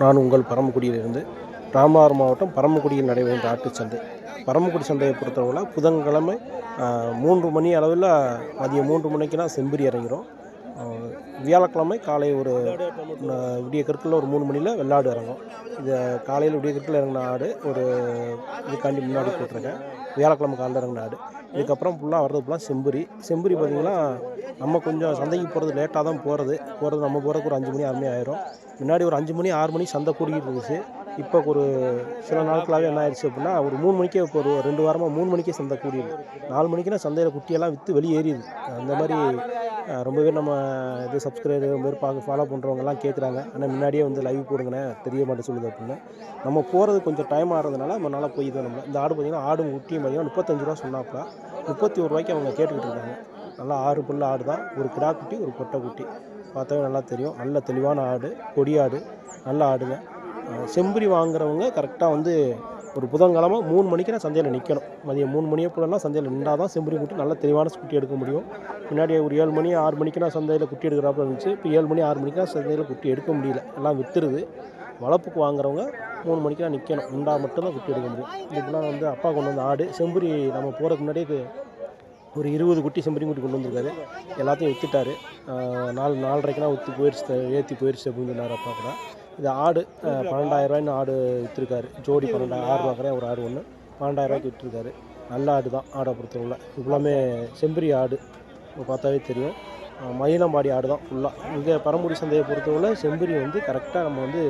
நான் உங்கள் பரமக்குடியிலிருந்து ராமநாதபுரம் மாவட்டம் பரமக்குடியில் நடைபெறுகின்ற ஆட்டுச் சந்தை. பரமக்குடி சந்தையை பொறுத்தவரை புதன்கிழமை மூன்று மணி அளவில் மதியம் மூன்று மணிக்கெலாம் செம்பிரி இறங்கிறோம். வியாழக்கிழமை காலை ஒரு விடிய கற்களில் ஒரு மூணு மணியில் வெள்ளாடு இறங்கும். இது காலையில் விடிய கற்களில் இறங்கின ஆடு ஒரு இதுக்காண்டி முன்னாடி போட்டிருக்கேன். வியாழக்கிழமை காலையில் நாடு இதுக்கப்புறம் ஃபுல்லாக வர்றது ஃபுல்லாக செம்புரி. செம்புரி பார்த்திங்கன்னா நம்ம கொஞ்சம் சந்தைக்கு போகிறது லேட்டாக தான் போகிறது போகிறது நம்ம போகிறதுக்கு ஒரு அஞ்சு மணி ஆறு மணி ஆயிரும். முன்னாடி ஒரு அஞ்சு மணி ஆறு மணி சந்தை கூடிக்கிட்டு இருந்துச்சு. இப்போ ஒரு சில நாட்களாகவே என்ன ஆயிடுச்சு அப்படின்னா ஒரு மூணு மணிக்கே இப்போ ஒரு ரெண்டு வாரமாக மூணு மணிக்கே சந்தை கூடியது நாலு மணிக்குனா சந்தையில் குட்டியெல்லாம் விற்று வெளியே அந்த மாதிரி ரொம்பவே நம்ம இது சப்ஸ்கிரைபர் ரொம்ப பார்க்க ஃபாலோ பண்ணுறவங்கலாம் கேட்குறாங்க ஆனால் முன்னாடியே வந்து லைவ் போடுங்கண்ணே தெரிய மாட்டேன் சொல்லுது அப்படின்னு. நம்ம போகிறது கொஞ்சம் டைம் ஆகிறதுனால நம்மளால போய் இது நம்ம இந்த ஆடு பார்த்திங்கன்னா ஆடும் குட்டியும் பார்த்திங்கன்னா முப்பத்தஞ்சு ரூபா சொன்னாப்பா முப்பத்தி ஒரு ரூபாய்க்கு அவங்க கேட்டுக்கிட்டு இருக்காங்க நல்லா ஆறு புல் ஆடு தான். ஒரு கிடா குட்டி ஒரு கொட்டை குட்டி. பார்த்தாவே நல்லா தெரியும். நல்ல தெளிவான ஆடு கொடி ஆடு நல்ல ஆடுங்க. செம்பரி வாங்குறவங்க கரெக்டாக வந்து ஒரு புதன்கிழமை மூணு மணிக்கு நான் சந்தையில் நிற்கணும் மதியம் மூணு மணியை போலலாம் சந்தையில் நின்றால் தான் செம்பரி குட்டி நல்ல தெளிவான குட்டி எடுக்க முடியும். முன்னாடி ஒரு ஏழு மணி ஆறு மணிக்கு நான் சந்தையில் குட்டி எடுக்கிறாப்புல இருந்துச்சு. இப்போ ஏழு மணி ஆறு மணிக்கு நான் சந்தையில் குட்டி எடுக்க முடியல. எல்லாம் விற்றுருது வளர்ப்புக்கு வாங்குறவங்க மூணு மணிக்கு தான் நிற்கணும் உண்டா மட்டும்தான் குட்டி எடுக்க முடியும். இதுக்கெல்லாம் வந்து அப்பா கொண்டு வந்த ஆடு. செம்பரி நம்ம போகிறதுக்கு முன்னாடியே ஒரு இருபது குட்டி செம்பரி குட்டி கொண்டு வந்திருக்காரு. எல்லாத்தையும் விற்றுட்டாரு நாலு நாலரைக்கெல்லாம் விற்று போயிடுச்சு ஏற்றி போயிடுச்சு அப்படின்னு சொன்னார் அப்பா கூட. இது ஆடு அஹ், பன்னெண்டாயிரரூவாய்னு ஆடு விற்றுருக்காரு ஜோடி பன்னெண்டாயிரம் ஆறு ரூபாக்கிறேன் ஒரு ஆடு ஒன்று பன்னெண்டாயிரரூவாய்க்கு விற்றுருக்காரு நல்ல ஆடு தான் ஆடை பொறுத்தவரை இவ்வளோமே செம்பரி ஆடு இப்போ பார்த்தாவே தெரியும். மயிலம்பாடி ஆடு தான் ஃபுல்லாக இங்கே பரம்புடி சந்தையை பொறுத்தவரை செம்பரி வந்து கரெக்டாக நம்ம வந்து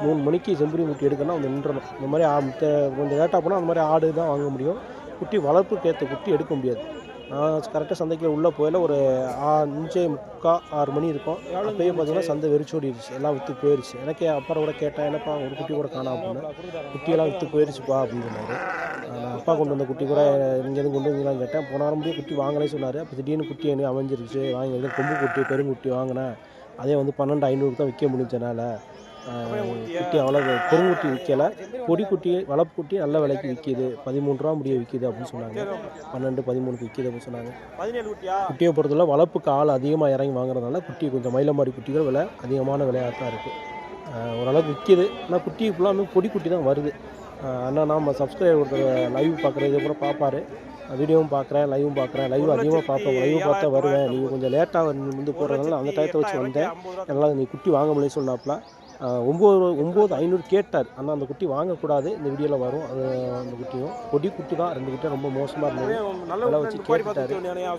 மூணு மணிக்கு செம்பரி முட்டி எடுக்கணும்னா வந்து நின்றணும். இந்த மாதிரி ஆ- கொஞ்சம் லேட்டாக போனால் அந்த மாதிரி ஆடு தான் வாங்க முடியும். குட்டி வளர்ப்புக்கு ஏற்ற குட்டி எடுக்க முடியாது. நான் கரெக்டாக சந்தைக்கு உள்ளே போயில ஒரு அஞ்சு முக்கா ஆறு மணி இருக்கும். அப்பயும் பார்த்தீங்கன்னா சந்தை வெறிச்சோடிடுச்சு. எல்லாம் விற்று போயிடுச்சு எனக்கு அப்புறம் கூட கேட்டேன் என்னப்பா ஒரு குட்டி கூட காணாம அப்படின்னு. குட்டியெல்லாம் விற்று போயிடுச்சுப்பா அப்படின்னு சொன்னார். அப்பா கொண்டு வந்த குட்டி கூட இங்கேருந்து கொண்டு வந்தீங்களான்னு கேட்டேன். போன வாரம் குட்டி வாங்கலே சொன்னார். அப்போ திடீர்னு குட்டி எனக்கு அமைஞ்சிருச்சு. வாங்கி கொம்பு குட்டி பெருங்குட்டி வாங்கினேன். அதே வந்து பன்னெண்டு ஐநூறுக்கு தான் விற்க முடிஞ்சனால குட்டி அவ்வளோ பெருங்குட்டி விற்கலை பொடி குட்டி வளர்ப்பு குட்டி நல்ல விலைக்கு விற்கிது பதிமூணு ரூபா முடிய விற்கிது அப்படின்னு சொன்னாங்க. பன்னெண்டு பதிமூணுக்கு விற்கிது அப்படின்னு சொன்னாங்க. குட்டியை? பொறுத்தவரை வளர்ப்புக்கு ஆள் அதிகமாக இறங்கி வாங்குறதுனால குட்டி கொஞ்சம் மயிலமாடி குட்டிகள் விலை அதிகமான விலையாக தான் இருக்குது ஓரளவுக்கு விற்கிது ஆனால் குட்டி ஃபுல்லாமே பொடி குட்டி தான் வருது. அண்ணா நம்ம சப்ஸ்கிரைபர் ஒருத்தர் லைவ் பார்க்குறது இதை கூட பார்ப்பாரு. வீடியோவும் பார்க்குறேன் லைவும் பார்க்குறேன். லைவ் அதிகமாக பார்ப்பேன். லைவ் பார்த்தா வருவேன். நீங்கள் கொஞ்சம் லேட்டாக வந்து போடுறதுனால அந்த டயத்தை வச்சு வந்தேன். என்னால் நீ குட்டி வாங்க முடியல சொன்னாப்புல ஒம்பது ஒம்பது ஐநூறு கேட்டார். ஆனால் அந்த குட்டி வாங்கக்கூடாது. இந்த வீடியோவில் வரும். அது அந்த குட்டியும் கொடி குட்டி தான். ரெண்டு குட்டி ரொம்ப மோசமாக இருந்தது. அதெல்லாம் வச்சு கேட்டுட்டாரு.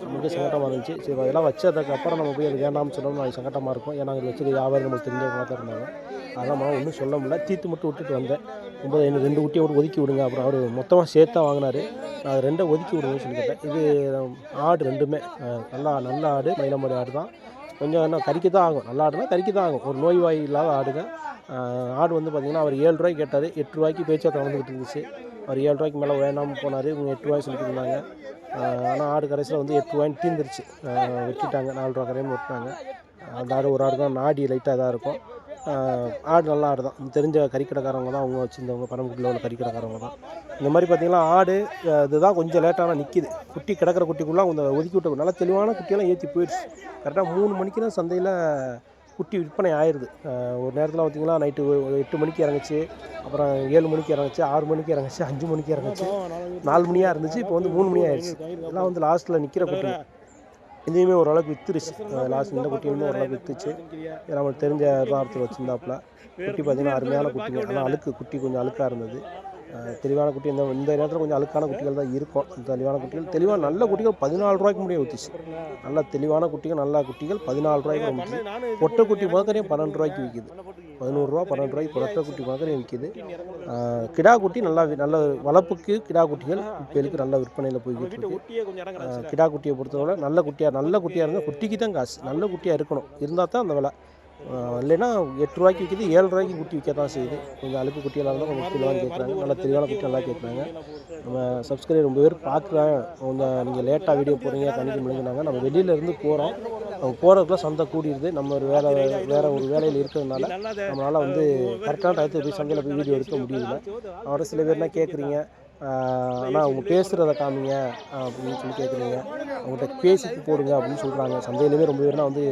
நமக்கு சங்கடமாக இருந்துச்சு. சரி அதெல்லாம் வச்சதுக்கு அப்புறம் நம்ம போய் அது வேண்டாம்னு சொன்னோம்னா அது சங்கடமாக இருக்கும். ஏன்னா அது வச்சது வியாபாரம் நம்மளுக்கு தெரிஞ்சவங்க தான் இருந்தாங்க. அதெல்லாம் நான் ஒன்றும் சொல்ல முடியல. தீர்த்து மட்டும் விட்டுட்டு வந்தேன். ஒன்பது ஐநூறு ரெண்டு குட்டியை கூட ஒதுக்கி விடுங்க. அப்புறம் அவர் மொத்தமாக சேர்த்தா வாங்கினாரு. நான் அது ரெண்டை ஒதுக்கி விடுங்கன்னு சொல்லி கேட்டேன். இது ஆடு ரெண்டுமே. நல்லா நல்ல ஆடு. மயிலமாடி ஆடு தான். கொஞ்சம் இன்னும் கறிக்கு தான் ஆகும். நல்ல ஆடுனா கறிக்கு தான் ஆகும். ஒரு நோய் வாய் இல்லாத ஆடுங்க. ஆடு வந்து பார்த்திங்கன்னா அவர் ஏழு ரூபாய்க்கு கேட்டார். எட்டு ரூபாய்க்கு பேச்சுவார்த்தை வந்துக்கிட்டு இருந்துச்சு. அவர் ஏழு ரூபாய்க்கு மேலே வேணாமல் போனார். இவங்க எட்டு ரூபாய் சொல்லிட்டு இருந்தாங்க ஆனால் ஆடு கடைசியில் வந்து எட்டு ரூபாய்ன்னு தீர்ந்துருச்சு. அஹ், வெட்டிட்டாங்க நாலு ரூபா கரையும் வெட்டினாங்க அந்த ஆடு ஒரு ஆடு தான். நாடி லைட்டாக தான் இருக்கும். ஆடு நல்ல ஆடு தான். தெரிஞ்ச கறிக்கடைக்காரவங்க தான் அவங்க வச்சுருந்தவங்க பரமக்குடியில் உள்ள கறிக்கடைக்காரவங்க தான். இந்த மாதிரி பார்த்திங்கன்னா ஆடு இதுதான் கொஞ்சம் லேட்டான நிற்கிது குட்டி கிடக்கிற குட்டிக்குள்ளே அவங்க ஒதுக்கி விட்டு நல்லா தெளிவான குட்டியெல்லாம் ஏற்றி போயிடுச்சு. கரெக்டாக மூணு மணிக்கு தான் சந்தையில் குட்டி விற்பனை ஆயிடுது ஒரு நேரத்தில் பார்த்திங்கன்னா நைட்டு எட்டு மணிக்கு இறங்குச்சு அப்புறம் ஏழு மணிக்கு இறங்குச்சு ஆறு மணிக்கு இறங்குச்சு அஞ்சு மணிக்கு இறங்குச்சு நாலு மணியாக இருந்துச்சு இப்போ வந்து மூணு மணி ஆயிடுச்சு எல்லாம் வந்து லாஸ்ட்டில் நிற்கிற குட்டி இதையுமே ஓரளவுக்கு வித்துருச்சு. லாஸ்ட் இந்த குட்டியுமே ஓரளவுக்கு வித்துச்சு. நம்மளுக்கு தெரிஞ்ச வியாபாரத்தில் வச்சுருந்தாப்புல. குட்டி பார்த்தீங்கன்னா அருமையான குட்டிங்க. ஆனால் அழுக்கு குட்டி கொஞ்சம் அழுக்காக இருந்தது. தெளிவான குட்டி. இந்த இந்த நேரத்தில் கொஞ்சம் அழுக்கான குட்டிகள் தான் இருக்கும். இந்த தெளிவான குட்டிகள். தெளிவான நல்ல குட்டிகள் பதினாலு ரூபாய்க்கு முடிய ஊற்றுச்சு நல்ல தெளிவான குட்டிகள் நல்ல குட்டிகள் பதினாலு ரூபாய்க்கு முடிச்சு பொட்டை குட்டி முதக்கரையும் பன்னெண்டு ரூபாய்க்கு விற்கிது பதினோருவா பன்னெண்டு ரூபாய்க்கு பொட்டை குட்டி முதக்கரையும் விற்கிது கிடா குட்டி நல்லா நல்ல வளர்ப்புக்கு கிடா குட்டிகள் இப்போலுக்கு நல்ல விற்பனையில் போய்கிட்டு இருக்கு. கிடா குட்டியை பொறுத்தவரை நல்ல குட்டியாக நல்ல குட்டியாக இருந்தால் குட்டிக்கு தான் காசு. நல்ல குட்டியாக இருக்கணும். இருந்தால் தான் அந்த விலை. இல்லைன்னா எட்டு ரூபாய்க்கு விற்கிது ஏழு ரூபாய்க்கு குட்டி விற்க தான் செய்யுது. கொஞ்சம் அழுக்கு குட்டியெல்லாம் இருந்தால் கொஞ்சம் தெளிவாக கேட்குறாங்க. நல்ல தெளிவான குட்டி நல்லா கேட்குறாங்க. நம்ம சப்ஸ்கிரைபர் ரொம்ப பேர் பார்க்குறேன் கொஞ்சம் நீங்கள் லேட்டாக வீடியோ போடுறீங்க கணிக்க முடிஞ்சுனாங்க நம்ம வெளியிலேருந்து போகிறோம் நம்ம போகிறதுக்குலாம் சந்தை கூடிடுது. நம்ம ஒரு வேலை வேறு ஒரு வேலையில் இருக்கிறதுனால நம்மளால் வந்து கரெக்டான டயத்துக்கு போய் சந்தையில் போய் வீடியோ எடுக்க முடியல. அவரை சில பேர்னா கேட்குறீங்க? ஆனால் அவங்க பேசுகிறத காமிங்க அப்படின்னு சொல்லி கேட்குறீங்க அவங்கள்ட்ட பேசிட்டு போடுங்க அப்படின்னு சொல்கிறாங்க சந்தையிலுமே ரொம்ப பேர்னா வந்து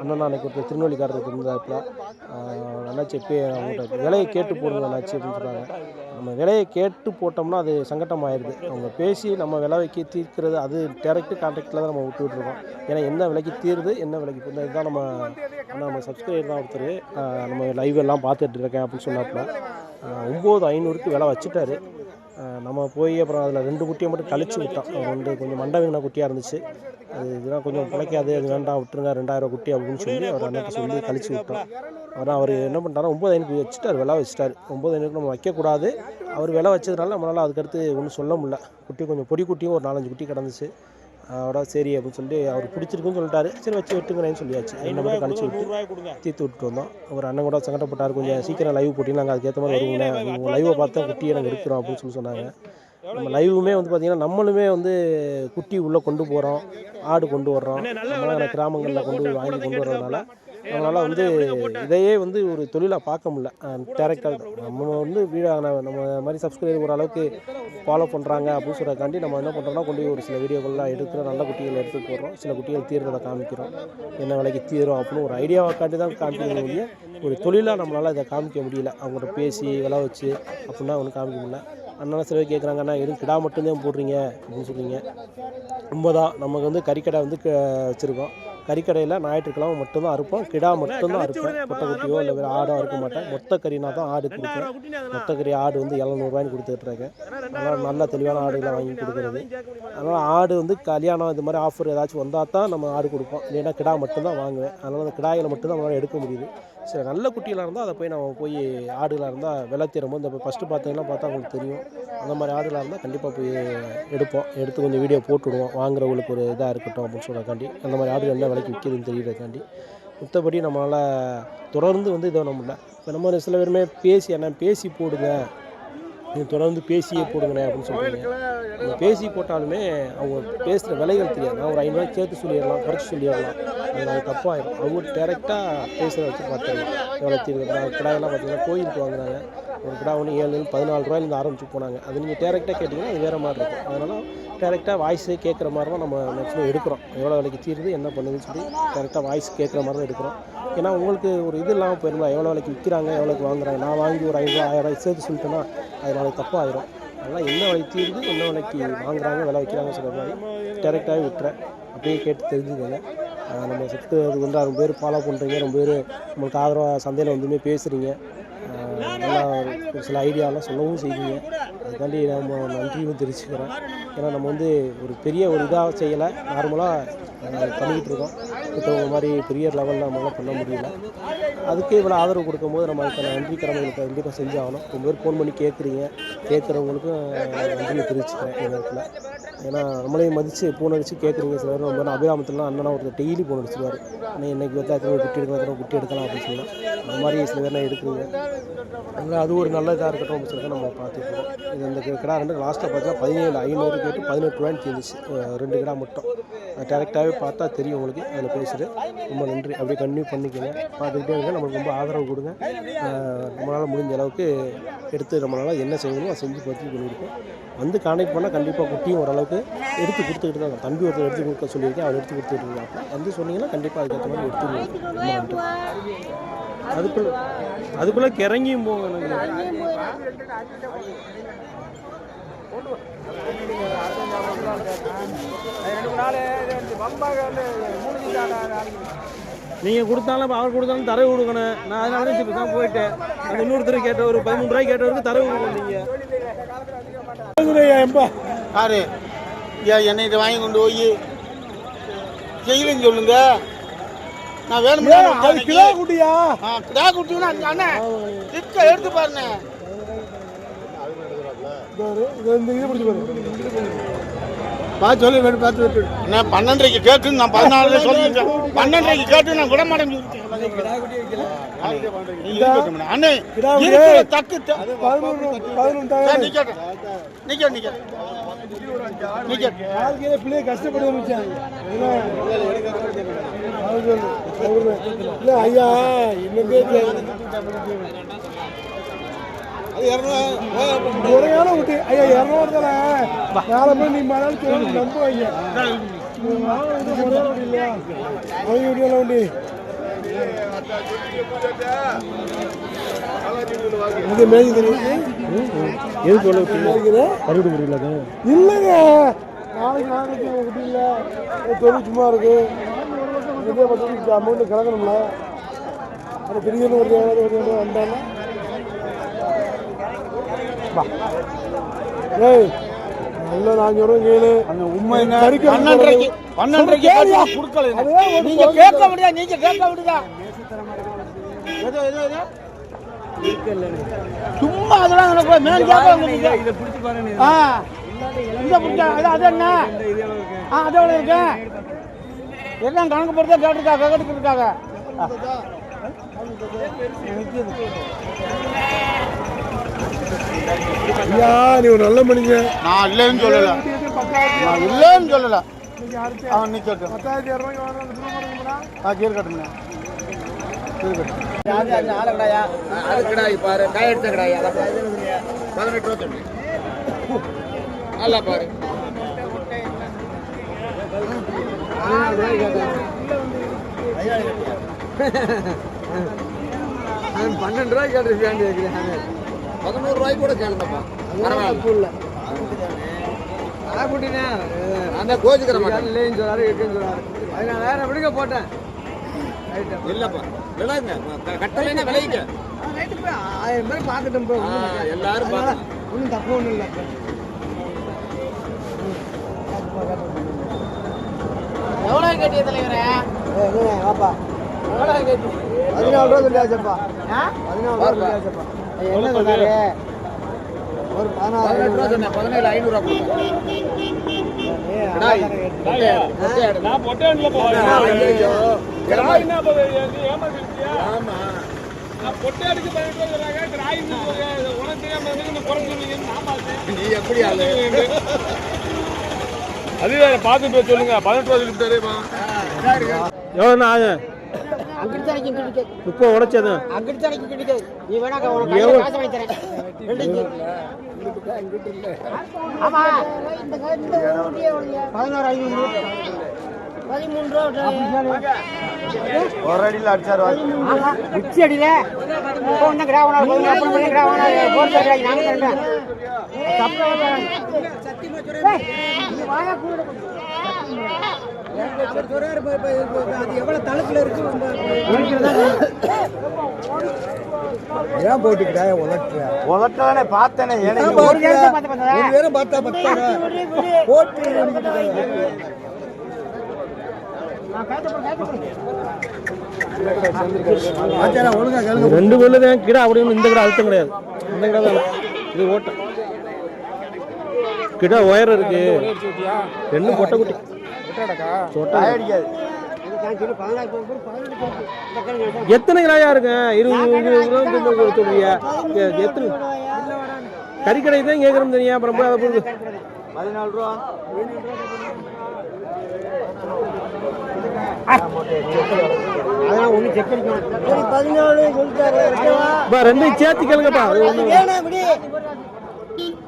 அண்ணன் அன்னைக்கு ஒருத்தர் திருநெல்வேலிக்காரர் இருந்தாப்புல அண்ணாச்சி எப்போ அவங்கள்ட்ட விலையை கேட்டு போடுங்க அண்ணாச்சி அப்படின்னு சொல்கிறாங்க நம்ம விலையை கேட்டு போட்டோம்னா அது சங்கடம் ஆயிடுது அவங்க பேசி நம்ம விலை வைக்க தீர்க்கிறது அது டேரெக்ட் கான்டாக்டில் தான் நம்ம விட்டு விட்ருக்கோம் ஏன்னா என்ன விலைக்கு தீருது என்ன விலைக்கு இந்த இதுதான் நம்ம நம்ம சப்ஸ்கிரைபர் தான் ஒருத்தர். நம்ம லைவ் எல்லாம் பார்த்துட்டு இருக்கேன் அப்படின்னு சொன்னாப்புல. ஒம்பது ஐநூறுக்கு விலை வச்சுட்டாரு. நம்ம போய் அப்புறம் அதில் ரெண்டு குட்டியை மட்டும் கழிச்சு விட்டோம். ரெண்டு கொஞ்சம் மண்டை குட்டியாக இருந்துச்சு. அது இதெல்லாம் கொஞ்சம் பிழைக்காது அது வேண்டாம் விட்டுருங்க ரெண்டாயிரம் குட்டி அப்படின்னு சொல்லி அவர் அண்ணன் சொல்லி கழிச்சு விட்டோம். ஆனால் அவர் என்ன பண்ணிட்டாரா ஒம்பது ஐநூறு வச்சுட்டார் விலை வச்சுட்டார். ஒம்பது ஐநூறுக்கு நம்ம வைக்கக்கூடாது. அவர் விலை வச்சதுனால நம்மளால் அதுக்கடுத்து ஒன்றும் சொல்ல முடியல. குட்டி கொஞ்சம் பொடி குட்டியும் ஒரு நாலஞ்சு குட்டி கிடந்துச்சு. அவட சரி அப்படின்னு சொல்லி அவர் பிடிச்சிருக்குன்னு சொல்லிட்டாரு. சரி வச்சு விட்டுங்கிறேன்னு சொல்லியாச்சு. இந்த மாதிரி கழிச்சு விட்டு தீர்த்து விட்டுட்டு வந்தோம். ஒரு அண்ணன் கூட சங்கடப்பட்டார். கொஞ்சம் சீக்கிரம் லைவ் போட்டிங்கன்னா நாங்கள் அதுக்கேற்ற மாதிரி வருவோங்க உங்கள் லைவை பார்த்தா குட்டியை நாங்கள் எடுக்கிறோம் அப்படின்னு சொல்லி சொன்னாங்க. நம்ம லைவுமே வந்து பார்த்திங்கன்னா நம்மளுமே வந்து குட்டி உள்ளே கொண்டு போகிறோம் ஆடு கொண்டு வர்றோம். நம்மளாம் கிராமங்களில் கொண்டு வாங்கி கொண்டு வர்றதுனால. நம்மளால் வந்து இதையே வந்து ஒரு தொழிலாக பார்க்க முடியல. டேரெக்டாக நம்ம வந்து வீடாக நம்ம மாதிரி சப்ஸ்கிரைபர் ஓரளவுக்கு ஃபாலோ பண்ணுறாங்க அப்படின்னு சொல்கிறக்காண்டி நம்ம என்ன பண்ணுறோம்னா கொண்டு ஒரு சில வீடியோக்கள்லாம் எடுக்கிற நல்ல குட்டிகள் எடுத்து போடுறோம். சில குட்டிகள் தீர்றதை காமிக்கிறோம். என்ன விலைக்கு தீரும் அப்படின்னு ஒரு ஐடியாவை காட்டி தான் காமிக்க முடியும் ஒரு தொழிலாக நம்மளால் இதை காமிக்க முடியல. அவங்கள்ட்ட பேசி விலை வச்சு அப்படின்னா ஒன்றும் காமிக்க முடியல. அதனால சில பேர் கேட்குறாங்க அண்ணா எதுவும் கிடா மட்டும்தான் போடுறீங்க? அப்படின்னு சொல்றீங்க. உண்மைதான் நமக்கு வந்து கறிக்கடை வந்து க- வச்சுருக்கோம். கறிக்கடையில் ஞாயிற்றுக்கிழமை மட்டும்தான் அறுப்போம். கிடா மட்டும்தான் அறுப்பேன் கொட்டை குட்டியோ இல்லை வேறு ஆடோ அறுக்க மாட்டேன். மொத்த கறினா தான் ஆடு கொடுப்பேன். மொத்த கறி ஆடு வந்து எழுநூறுவாய்னு கொடுத்துட்ருக்கேன். அதனால் நல்ல தெளிவான ஆடுகளை வாங்கி கொடுக்குறது. அதனால் ஆடு வந்து கல்யாணம் இது மாதிரி ஆஃபர் ஏதாச்சும் வந்தால் தான் நம்ம ஆடு கொடுப்போம். இல்லைன்னா கிடா மட்டும்தான் வாங்குவேன். அதனால் அந்த கிடாய்களை மட்டும்தான் நம்மளால் எடுக்க முடியுது. சில நல்ல குட்டிகளாக இருந்தால் அதை போய் நம்ம போய் ஆடுகளாக இருந்தால் விலை தீரும்போது இந்த ஃபஸ்ட்டு பார்த்தீங்கன்னா பார்த்தா உங்களுக்கு தெரியும். அந்த மாதிரி ஆடுகளாக இருந்தால் கண்டிப்பாக போய் எடுப்போம். எடுத்து கொஞ்சம் வீடியோ போட்டுவிடுவோம் வாங்குறவங்களுக்கு ஒரு இதாக இருக்கட்டும் அப்படின்னு சொல்கிறக்காண்டி அந்த மாதிரி ஆடுகள் என்ன விலைக்கு விற்கிதுன்னு தெரியறதுக்காண்டி. மற்றபடி நம்மளால் தொடர்ந்து வந்து இதை முடியல இப்போ நம்ம சில பேருமே பேசி என்ன பேசி போடுங்க. நீங்கள் தொடர்ந்து பேசியே போடுங்கண்ணே அப்படின்னு சொல்கிறீங்க அவங்க பேசி போட்டாலுமே அவங்க பேசுகிற விலைகள் தெரியாது. நான் ஒரு ஐநூறுரூவா சேர்த்து சொல்லிடலாம் குறைச்சி சொல்லிடலாம். அது அது தப்பாயிடும் அவங்க டேரெக்டாக பேசுகிறத வச்சு பார்த்துருங்க எவ்வளோ தெரியுது கிடாயெல்லாம் பார்த்தீங்கன்னா கோயிலுக்கு வாங்குறாங்க. ஒரு கிடா ஒன்று ஏழு பதினாலு ரூபாயிலேருந்து ஆரம்பிச்சு போனாங்க. அது நீங்கள் டேரெக்டாக கேட்டிங்கன்னா அது வேறு மாதிரி இருக்கும். அதனால் டேரெக்டாக வாய்ஸே கேட்குற மாதிரி தான் நம்ம மேக்ஸிமம் எடுக்கிறோம். எவ்வளோ விலைக்கு தீருது என்ன பண்ணுதுன்னு சொல்லி டேரெக்டாக வாய்ஸ் கேட்குற மாதிரி தான் எடுக்கிறோம். ஏன்னா உங்களுக்கு ஒரு இது இல்லாமல் போயிருந்தா எவ்வளோ விலைக்கு விற்கிறாங்க எவ்வளோக்கு வாங்குறாங்க. நான் வாங்கி ஒரு ஐநூறுரூவா ஆயிரம் ரூபாய் சேர்த்து சொல்லிட்டேன்னா அது நாளைக்கு தப்பாயிரும். அதனால் என்ன விலைக்கு தீருது என்ன விலைக்கு வாங்குறாங்க விலை வைக்கிறாங்க சொல்கிற மாதிரி டேரெக்டாகவே விட்டுறேன். அப்படியே கேட்டு தெரிஞ்சுக்கோங்க. நம்ம சுற்று அது வந்து ரொம்ப பேர் ஃபாலோ பண்ணுறீங்க ரொம்ப பேர் நம்மளுக்கு ஆதரவாக சந்தையில் வந்துமே பேசுகிறீங்க நல்லா ஒரு சில ஐடியாலாம் சொல்லவும் செய்வீங்க. அதுக்காண்டி நம்ம நன்றியும் தெரிவிச்சுக்கிறோம் ஏன்னா நம்ம வந்து ஒரு பெரிய ஒரு இதாக செய்யலை. நார்மலாக பண்ணிக்கிட்டு இருக்கோம். மற்றவங்க மாதிரி பெரிய லெவலில் நம்மளால் பண்ண முடியல. அதுக்கு இவ்வளோ ஆதரவு கொடுக்கும்போது நம்ம அதுக்கான நன்றி கடமைகளுக்கு கண்டிப்பாக செஞ்சாகணும். ரொம்ப பேர் ஃபோன் பண்ணி கேட்குறீங்க. கேட்குறவங்களுக்கும் நன்றியை தெரிவிச்சுக்கிறேன். இந்த நேரத்தில். ஏன்னா நம்மளையும் மதித்து ஃபோன் அடித்து கேட்குறீங்க சில பேர் ரொம்ப அபிராமத்துலாம் அண்ணனா ஒருத்தர் டெய்லி ஃபோன் அடிச்சிருவார். ஆனால் இன்றைக்கி வந்து எத்தனை குட்டி எடுக்கலாம் எத்தனை குட்டி எடுக்கலாம் அப்படின்னு சொல்லலாம் அந்த மாதிரி சில பேர்லாம் எடுக்கிறீங்க. அதனால் அது ஒரு நல்ல இதாக இருக்கட்டும் அப்படின்னு சொல்லிட்டு நம்ம பார்த்துருக்கோம் இது இந்த கிடா ரெண்டு லாஸ்ட்டில் பார்த்தீங்கன்னா பதினேழு ஐநூறு கேட்டு பதினெட்டு ரூபான்னு தெரிஞ்சிச்சு ரெண்டு கிடா மட்டும். டேரெக்டாகவே பார்த்தா தெரியும் உங்களுக்கு. அதில் பேசுகிறது ரொம்ப நன்றி. அப்படியே கன்டினியூ பண்ணிக்கோங்க. பார்த்துக்கிட்டே இருங்க. நம்மளுக்கு ரொம்ப ஆதரவு கொடுங்க. நம்மளால் முடிஞ்ச அளவுக்கு எடுத்து நம்மளால் என்ன செய்யணுமோ அதை செஞ்சு பார்த்து பண்ணியிருக்கோம் வந்து கான்டெக்ட் பண்ணால் கண்டிப்பாக குட்டியும் ஓரளவுக்கு எடுத்து கொடுத்துக்கிட்டு தான் தம்பி ஒருத்தர் எடுத்து கொடுக்க சொல்லியிருக்கேன் அவர் எடுத்து கொடுத்துட்டு இருக்காங்க. வந்து சொன்னீங்கன்னா கண்டிப்பாக அதுக்கேற்ற மாதிரி எடுத்து ரொம்ப அதுக்குள்ள அதுக்குள்ளே கிறங்கியும் போகணும் நீங்கள் கொடுத்தாலும் அவர் கொடுத்தாலும் தரவு கொடுக்கணும். நான் அதனால இப்போ தான் போயிட்டேன். அந்த இன்னொருத்தர் கேட்ட ஒரு பதிமூணு ரூபாய் கேட்டவருக்கு தரவு கொடுக்கணும் நீங்கள் யாரு ஏன் என்னைட்ட வாங்கி கொண்டு போய் செய்யலன்னு சொல்லுங்க. நான் வேணும்னா கிலோ குட்டியா? கிடா குட்டினா அண்ணே திக்க எடுத்து பாருண்ணே. பார்த்து சொல்லி வேணும் பார்த்து அண்ணே பன்னெண்டரைக்கு கேட்டு நான் பதினாலு சொல்லிட்டேன் பன்னெண்டரைக்கு கேட்டு நான் விட மாட்டேன் அண்ணே தக்கு. நிக்கட்டும், நிக்கட்டும். வாழ்க்கையில பிள்ளைய கஷ்டப்பட இல்ல ஐயா இன்னும் முறையான குட்டி ஐயா இரநூறு தானே? நாளை போய் நீ மறுநாள் சொல்லி நம்புவாங்க இல்லையா அவங்க இது மேய்க்கு எதுக்கு எவ்வளோ மேய்க்குது முடியல இல்லைங்க நாளைக்கு நாளைக்கு இல்லை தொழில் சும்மா இருக்கு இதே பற்றி அமௌண்ட் கலக்கணும்ல அது ஒரு ஒரு வந்தாலும் ஏய் நல்ல நாஞ்சூறு கேளு உண்மை என்ன? பன்னெண்டரைக்கு பன்னெண்டரைக்கு கொடுக்கல நீங்க கேட்க முடியாது நீங்க கேட்க முடியாது ஏதோ ஏதோ ஏதோ சும்மா அதெல்லாம் எனக்கு மேல் கேட்க இதை பிடிச்சி பாருங்க ஆ. இந்த பிடிச்சா அது அது என்ன? ஆ அது எவ்வளோ இருக்கு? எல்லாம் கணக்கு போட்டு கேட்டுருக்காங்க கேட்டுக்கிட்டு இருக்காங்க ஐயா நீ ஒரு நல்ல மனுஷன் நான் இல்லைன்னு சொல்லல. நான் இல்லைன்னு சொல்லல. அவன் நீ கேட்டு பத்தாயிரத்தி வாங்க ஆ கீழே கட்டுங்க கிடாய் பாரு காய் எடுத்த கிடாய் அதை பாரு. பதினெட்டு ரூபா தம்பி நல்லா பாரு பன்னெண்டு ரூபாய் கேட்டிருக்கேன் பதினோரு ரூபாய்க்கு கூட கேளுங்கப்பா பரவாயில்ல அந்த கோச்சுக்கிற மாட்டேன் இல்லைன்னு சொல்லாரு இருக்குன்னு சொல்லாரு வேற விடுங்க போட்டேன் இல்லைப்பா விளையுங்க க- கட்டலைன்னா விளையுங்க ஆயிரம் பேர் பார்க்கட்டும் எல்லாரும் ஒன்றும் தப்பு ஒன்றும் இல்லை. எவ்வளோ கேட்டிய தலைவரே? வாப்பா. எவ்வளோ கேட்டி பதினாலு ரூபா சொல்லியாச்சப்பா. பதினாலு ரூபா சொல்லியாச்சப்பா. என்ன சொன்னாரு ஒரு பதினாறு ரூபா சொன்னேன். பதினேழு ஐநூறுரூவா பொட்டையாடு. ஆமா நீ எப்படி ஆளு எவ்வளோண்ணா இப்போ உடைச்சது அங்கிட்டு தான் கிடைக்க நீ வேணா உனக்கு கையில காசு வாங்கி தரேன் ரெண்டுக்கு ஆமா பதினோரு ஐநூறு ரூபா ஒரு அடியில் அடிச்சாரு உச்சி அடியில இப்போ வந்து கிராமம் அப்புறம் பண்ணி கிராமம் போட்டு கிடையாது நாங்க தரேன் வாயா கூட ஏன் போட்டுக்கிட்டா? உதட்டுற உதட்டதானே பார்த்தேனே பார்த்து பார்த்தா? போட்டு ரெண்டு கோல்ல தான் கிடா அப்படின்னு இந்த கிடா அழுத்தம் கிடையாது. இந்த கிடா தான். இது ஓட்டம் கிடா ஒயர் இருக்கு. ரெண்டும் பொட்டை குட்டி. எத்தனை கிராயா இருக்கு? இருபது சொல்றியா எத்தனை? கறிக்கடை தான் கேட்குறோம் தெரியும்? அப்புறம் போய் அதை பொறுத்து பதினாலு ரூபா அதெல்லாம் ஒன்றும் செக் அடிக்கணும் சரி பதினாலு சொல்லிட்டாரு ஓகேவா பா ரெண்டையும் சேர்த்து கேளுங்கப்பா.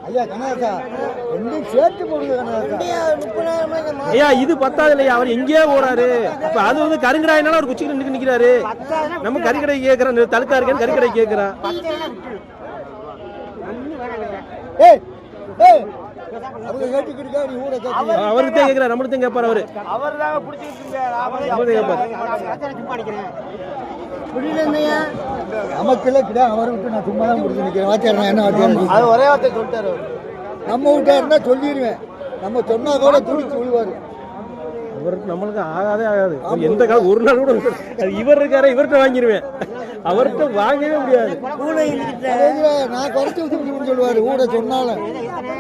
ஐயா கனகா ரெண்டும் சேர்த்து போடுங்க கனகா முப்பதாயிரம் ஐயா இது பத்தாது இல்லையா அவர் எங்கேயோ போறாரு அப்ப அது வந்து கருங்கடாயினால ஒரு குச்சிக்கு நின்று நிக்கிறாரு. நம்ம கறிக்கடை கேட்கறோம் தடுக்கா இருக்கேன்னு கறிக்கடை கேட்கறான் ஏய் ஏய் அவருக்கு தான் கேட்கறாரு நம்மளுக்கு தான் கேட்பாரு அவரு. அவர் தான் கேட்பாரு. சும்மா அடிக்கிறேன் புரியல என்னையா நமக்குள்ள கிடா அவரை விட்டு நான் சும்மா தான் முடிச்சு நிற்கிறேன் வாத்தியார் நான் என்ன வாத்தியார் அது ஒரே வார்த்தை சொல்லிட்டாரு அவரு. நம்ம விட்டாருன்னா சொல்லிடுவேன் நம்ம சொன்னா கூட துடிச்சு விழுவாரு. அவருக்கு நம்மளுக்கு ஆகாதே ஆகாது. எந்த காலம் ஒரு நாள் கூட. அது இவர் இருக்காரு இவர்கிட்ட வாங்கிடுவேன் அவர்கிட்ட வாங்கவே முடியாது. நான் குறைச்சி வச்சு சொல்லுவாரு ஊட சொன்னாலும்.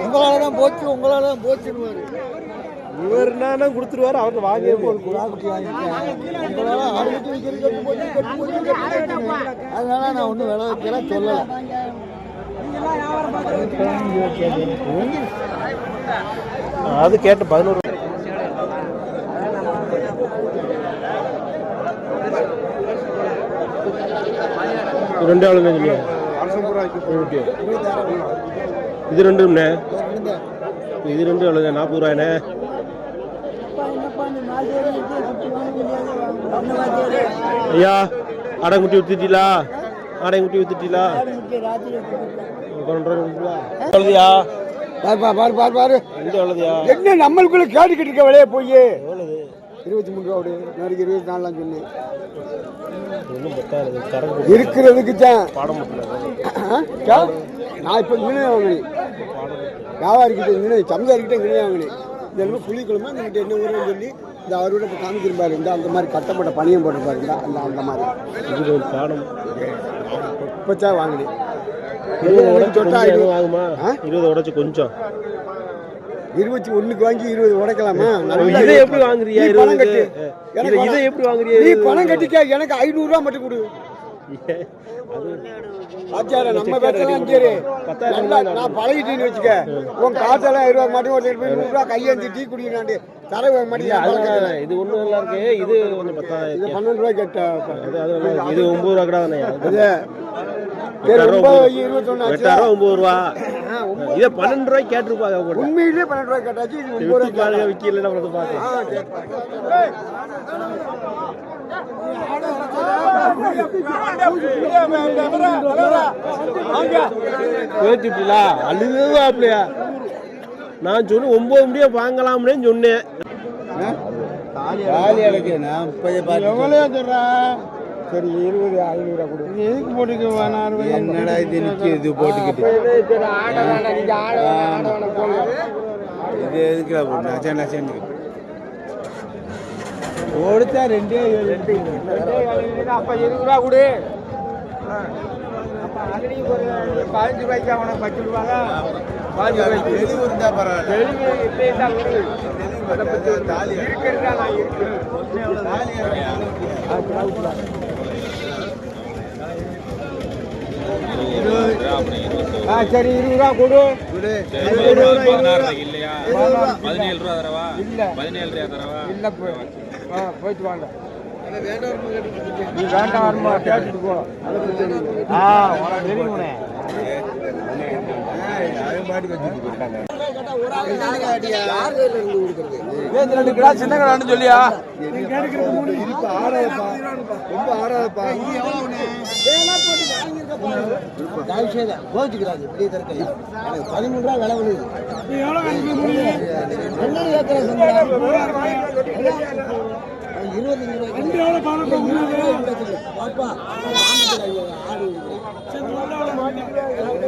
உங்களால தான் போச்சு உங்களால தான் போச்சுன்னு இவர் என்ன கொடுத்துருவாரு அவர்கிட்ட வாங்கவே. அதனால நான் ஒன்றும் விலை வைக்கல சொல்லலை. அது கேட்ட பதினோரு ரெண்டு ஆளுங்க வைக்க ஓகே இது ரெண்டும்ண்ணே. இது ரெண்டு எவ்வளோ நாற்பது ரூபாய்ண்ணே ஐயா ஆடைக்குட்டி வித்துட்டீங்களா ஆடைக்குட்டி வித்துட்டீங்களா எவ்வளோதியா பாரு பாரு பாரு என்ன நம்மளுக்குள்ள கேட்டுக்கிட்டு இருக்க விலைய போய்? இருபத்தி மூணு ரூபா நாளைக்கு இருபத்தி நாலாம் சொன்னேன் இருக்கிறதுக்கு தான் நான் இப்போ இங்கே வாங்கினேன் வியாபாரிக்கிட்ட இங்கே சமுதாரிக்கிட்ட இங்கே வாங்கினேன் இந்த என்ன புளிக்குழம்பு இந்த என்ன ஊருன்னு சொல்லி இந்த அவரோட இப்போ காமிச்சிருப்பாரு இந்த அந்த மாதிரி கட்டப்பட்ட பணியம் போட்டிருப்பாரு அந்த அந்த மாதிரி. இது ஒரு பாடம். இப்போ தான் வாங்கினேன் இருபது உடச்சு கொஞ்சம். இருபத்தி ஒண்ணுக்கு வாங்கி இருபது உடைக்கலாமா இதை. எப்படி வாங்குறியா பணம் கட்டு? எனக்கு இதை- எப்படி வாங்குறியா நீ? பணம் கட்டிக்க எனக்கு ஐநூறுரூவா மட்டும் கொடு ஆச்சார நம்ம கட்டி சரி நல்லா நான் பழகிட்டேன்னு வச்சுக்க உன் காசெல்லாம் இருபது மட்டும் ஒரு நூறுரூவா கையேந்தி டீ குடிக்கிறாண்டு தர மாட்டி இல்ல, அதெல்லாம் இது ஒன்றும் நல்லா இருக்கு இது இது பத்தாயிரம் பன்னெண்டு ரூபாய் கேட்ட. இது ஒன்பது ரூபா கடை தானே இது ஒன்பது எட்டாயிரம் ரூபா இதை பன்னெண்டு ரூபாய்க்கு கேட்டிருப்பாங்க கூட உண்மையிலேயே பன்னெண்டு ரூபாய் கேட்டாச்சு இது ஒன்பது ரூபாய் விற்கல அழுதுவாப்லையா நான் சொன்னேன் ஒன்பது முடிய வாங்கலாம்னு சொன்னேன். சரி இருபது ஐநூறுரூவா கொடு. எதுக்கு போட்டுக்க வேணாம் என்னடா இது நிற்கிது போட்டுக்கிட்டு? இது எதுக்குல போட்டு நச்சன் நச்சன் ஓடிச்சா ரெண்டே ரெண்டு அப்ப இருபது ரூபா கொடு. பதினஞ்சு ரூபாய்க்கு அவனை பத்து ரூபாங்க எது இருந்தா பரவாயில்ல. தெளிவு வருது. அதை பத்தி ஒரு இருக்கிறதா நான் இருக்கிறேன். ஆ சரி இருபது ரூபா கொடு. பதினேழு ரூபா தரவா? இல்ல. பதினேழு ரூபா தரவா? இல்ல போயிட்டு வாங்க. நீ வேண்டாம் கேட்டுட்டு போ. ஆ ரெண்டு கிளாஸ் சின்ன கிளான்னு சொல்லியா இருப்பு ரொம்ப ஆறாதப்பா கோச்சுக்கிறாங்க இப்படியே திறக்கல எனக்கு பதிமூணு ரூபா விலை விழுது இருபத்தஞ்சு ரூபாய் பாப்பா ஆடு முப்பது நாற்பது ரூபா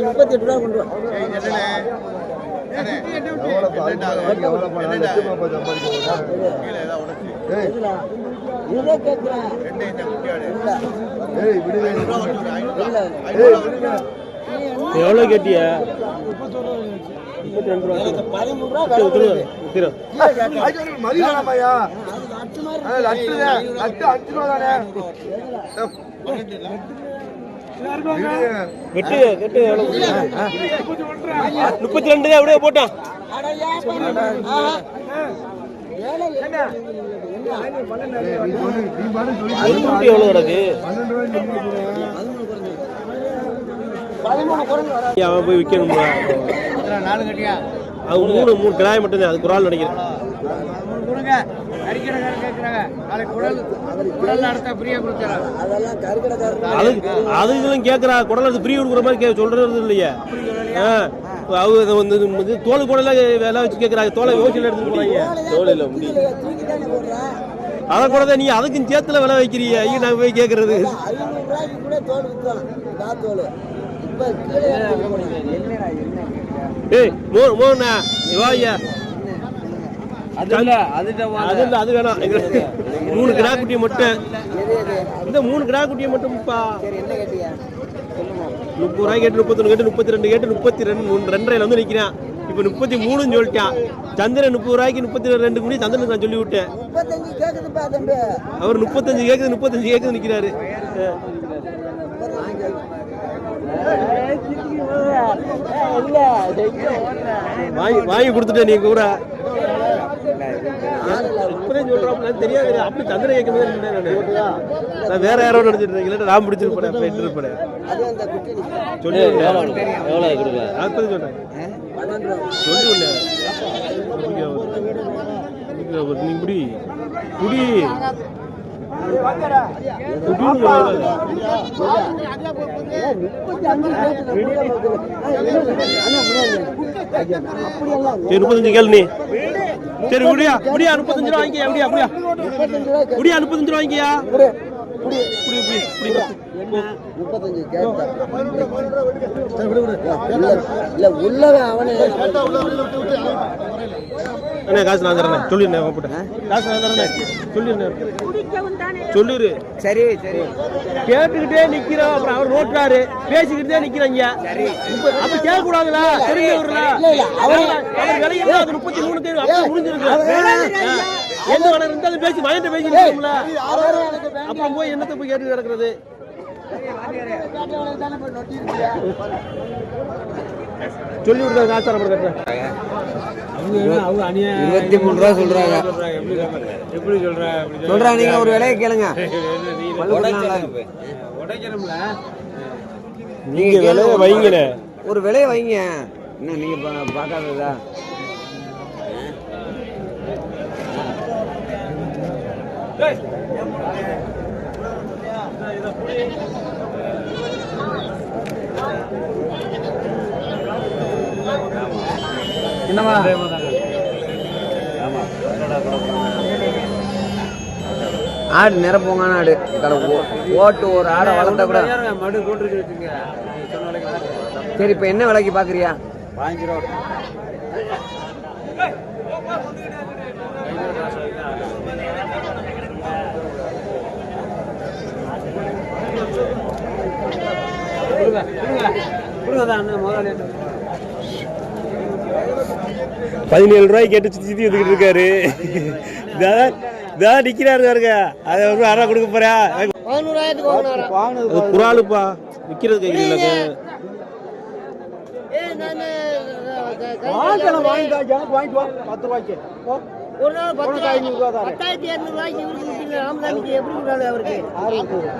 முப்பத்தி எட்டு ரூபா கொண்டு கேட்கிறேன் எவ்வளோ கேட்டிய? முப்பத்தி ரெண்டு ரூபா வெட்டு வெட்டு முப்பத்தி ரெண்டு அப்படியே போட்டான் குட்டி எவ்வளோ கிடக்கு? அவன் போய் கட்டியா? அவன் மூணு மூணு கிடாய் மட்டும்தான் அது குரால் நினைக்கிறேன். அதுக்கு அதுங்களும் கேட்குறா குடல் அது ஃப்ரீ கொடுக்குற மாதிரி கே சொல்றது இல்லையா. ஆ. அவங்க வந்து இது தோல் கூட விலை வச்சு கேட்குறாங்க தோலை யோசிச்சு எடுத்துட்டு போறாங்க. தோல் இல்லை போடுறேன் அதை கூட தான் நீ அதுக்கும் சேர்த்துல விலை வைக்கிறீங்க ஐயோ நான் போய் கேட்கறது. ஏய் மோ மோண்ணா வா ஐயா அது வேணாம். மூணு கிடா குட்டியை மட்டும். இந்த மூணு கிடா குட்டியை மட்டும்ப்பா என்ன கேட்டீங்க முப்பது ரூபாய் கேட்டு முப்பத்தொன்று கேட்டு முப்பத்தி ரெண்டு கேட்டு முப்பத்தி ரெண்டு ரெண்டரையில் வந்து நிற்கிறேன் இப்போ முப்பத்தி மூணுன்னு சொல்லிட்டான் சந்திரன் முப்பது ரூபாய்க்கு முப்பத்தி ரெண்டு மணி சந்திரனுக்கு நான் சொல்லி விட்டேன் அவர் முப்பத்தஞ்சு கேட்குது முப்பத்தஞ்சு கேட்குது நிற்கிறாரு வாங்கி வாங்கி கொடுத்துட்டேன் நீ கூட. சொல்றாப்புல தெரியாது. அப்படி சந்திர போது நான். வேற யாரோ நினைச்சிட்டு இருக்கேன். நான் பிடிச்சிருப்பேன் போயிட்டு இருப்பேன். சொல்லி. எவ்வளோ சொல்றேன். சொல்லி இப்படி குடி. முப்பத்தஞ்சு கேளு நீ. சரி முடியா முடியா முப்பத்தஞ்சு ரூபா வாங்கியா முடியா முடியா முடியா முப்பத்தஞ்சு ரூபா வாங்கியா முப்பத்தஞ்சு இல்ல உள்ளவன் அவனே. அண்ணே காசு நான் தரேன் சொல்லிடுறேன் கூப்பிட்டேன் காசு நான் தரேன் சொல்லிடுறேன் சொல்லிடு சரி சரி. கேட்டுக்கிட்டே நிக்கிறோம் அப்புறம் அவர் ஓட்டுறாரு பேசிக்கிட்டே நிக்கிறாங்க அப்ப கேட்க கூடாதுல தெரிஞ்சவர்ல அவர் விலையில அது முப்பத்தி மூணு தேதி. அப்ப முடிஞ்சிருக்கு. என்ன வேலை பேசி மயந்த பேசி அப்புறம் போய் என்னத்தை போய் கேட்டு கிடக்குறது? சொல்லி கட்டுறேன் இருபத்தி மூணு ரூபா சொல்றாங்க. எப்படி சொல்ற சொல்றாங்க நீங்க ஒரு விலையை கேளுங்க. நீங்க விலைய வைங்கண்ணே ஒரு விலையை வைங்க. என்ன நீங்க பா- பார்க்காததா ஆடு நிரப்போங்கான ஆடு. கடை ஓ- ஓட்டு ஒரு ஆடை வளர்த்தா கூட. மடு சரி இப்போ என்ன விலைக்கு பார்க்குறியா பாஞ்சு ரூபா பதினேழு ரூபாய்க்கு கேட்டு சுத்தி சுத்தி வந்துக்கிட்டு இருக்காரு. இதான் இதான் நிக்கிறாரு பாருங்க. அதை ஒரு அரை கொடுக்க போறா. அது குறாலுப்பா விக்கிறது கையில் வாங்கிக்கலாம் வாங்கிட்டா எனக்கு வாங்கிட்டு வா பத்து ரூபாய்க்கு. போ. ஒரு நாள் பத்து. பத்தாயிரத்தி இரநூறு ரூபாய்க்கு இவருக்கு கொடுத்தீங்க ராமசாமிக்கு எப்படி அவருக்கு?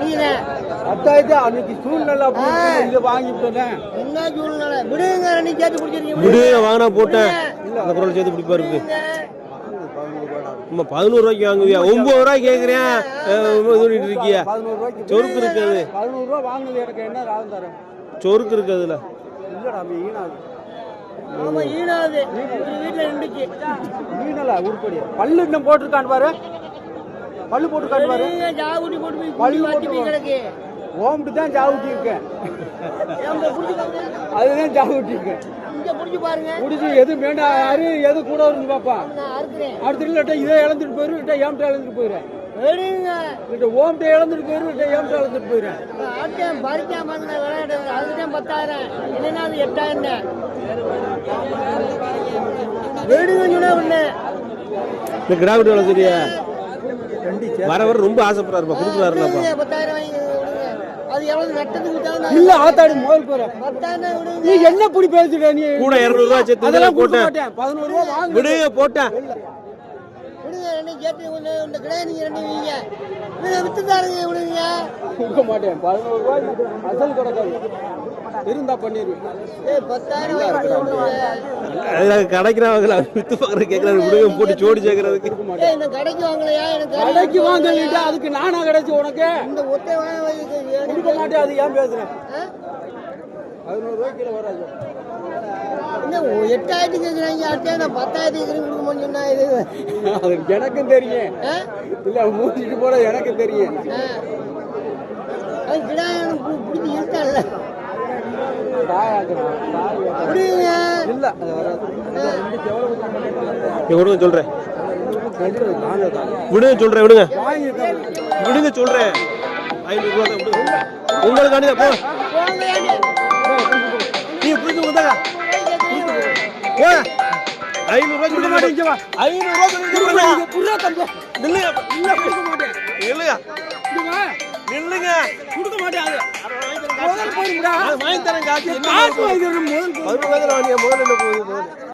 நீங்க. பத்தாயிரத்தி அன்னைக்கு சூழ்நிலை. இதை வாங்கிட்டேன் என்ன சூழ்நிலை? விடுங்க ரெண்டு சேர்த்து குடிச்சிருக்கீங்க விடு வாங்கினா போட்டேன். அந்த சேர்த்து பிடிப்பாரு. இருக்கு பதினோரு ரூபாய்க்கு வாங்குவியா? ஒன்பது ரூபாய்க்கு கேட்குறேன் சொல்லிட்டு இருக்கியா? சொருக்கு இருக்குது. பதினோரு ரூபா வாங்குனது எனக்கு என்ன லாபம் தரேன்? சொருக்கு இருக்கு அதுல இல்லடா ஆமா ஈனாது ஒரு வீட்டுல ஈனல உருப்படி பல்லு இன்னும் போட்டிருக்கான் பாரு. பல்லு போட்டிருக்கான் பாரு. ஜாகுட்டி போட்டு போய் பல்லு மாட்டி போய் கிடக்கு. ஓம்பிட்டு தான் ஜாவுட்டி இருக்கேன் புடிச்சு அதுதான் ஜாவுட்டி இருக்கேன் புடிச்சு பாருங்க. முடிச்சு எது வேண்டாம் யாரு எது கூட வரும்னு பாப்பா. அடுத்த இதை இழந்துட்டு போயிரு இல்லாட்டா ஏம்ட்ட இழந்துட்டு போயிடுறேன் எடுங்க. இல்லாட்ட ஓம்ட்ட இழந்துட்டு போயிரு இல்லாட்டா ஏம்ட்ட இழந்துட்டு போயிடுறேன் ஆட்டம் பறிக்காம விளையாடுறது அதுதான் பத்தாயிரம். இல்லைன்னா அது எட்டாயிரம் சொன்னா ஒண்ணு இந்த வேலை சரியா வர வர ரொம்ப ஆசைப்படுறாருப்பா கொடுக்குறாருலப்பா. பத்தாயிரம் அது எவ்வளவு நட்டத்துக்கு இல்ல ஆத்தாடி முதல் போற. நீ என்ன புடி பேசுற நீ? கூட இரநூறுவா சேர்த்து அதெல்லாம் போட்டேன். பதினோரு ரூபா வாங்க. விடுங்க போட்டேன். விடுங்க ரெண்டு கேட்டு கொஞ்சம் இந்த கிடையாது நீங்க ரெண்டு வீங்க. விடுங்க வித்து தாருங்க விடுங்க. கொடுக்க மாட்டேன். பதினோரு ரூபாய் அசல் கிடக்காது இருந்தா பண்ணிடுவேன் ஏய் பத்தாயிரம் அதுல கிடைக்கிறவங்கள வித்து பார்க்குற கேட்குறாரு விடுங்க போட்டு ஜோடி சேர்க்கறதுக்கு. இந்த கடைக்கு வாங்கலையா? எனக்கு கடைக்கு வாங்கலிட்டா அதுக்கு நானா கிடைச்சு உனக்கு? இந்த ஒத்தை வாங்கி கொடுக்க மாட்டேன் அது ஏன் பேசுறேன்? ஆ? பதினோரு ரூபாய் கீழே வராது. எட்டாயிரத்துக்கு கேட்குறாங்க அடுத்த நான் பத்தாயிரத்துக்கு கேட்குறேன் கொடுக்க சொன்னா இது அது எனக்கும் தெரியும்? இல்ல மூஞ்சிட்டு போல எனக்கு தெரியும். அது கிடா எனக்கு பிடிச்சி விடுங்க இல்ல அது வராது. ரெண்டு எவ்வளவு நீ விடுங்க விடுங்க சொல்றேன் விடுங்க. சொல்றேன். ஐநூறுரூவா தான் விடுங்க. உங்களுக்காண்டி தான் போ. கொடுத்தாங்க ஐநூறுரூவா கொடுக்க வா. ஐநூறுரூவா கொடுக்க புர்ரா தம்பி. நில்லுங்க இல்ல, கொடுக்க மாட்டேன். நில்லுங்க. நில்லுங்க கொடுக்க மாட்டேன். முதல் போயிருந்தா. வாங்கி தரேன் காசு முதல். பதினோரு வாங்கி முதல்ல என்ன போகுது முதல்ல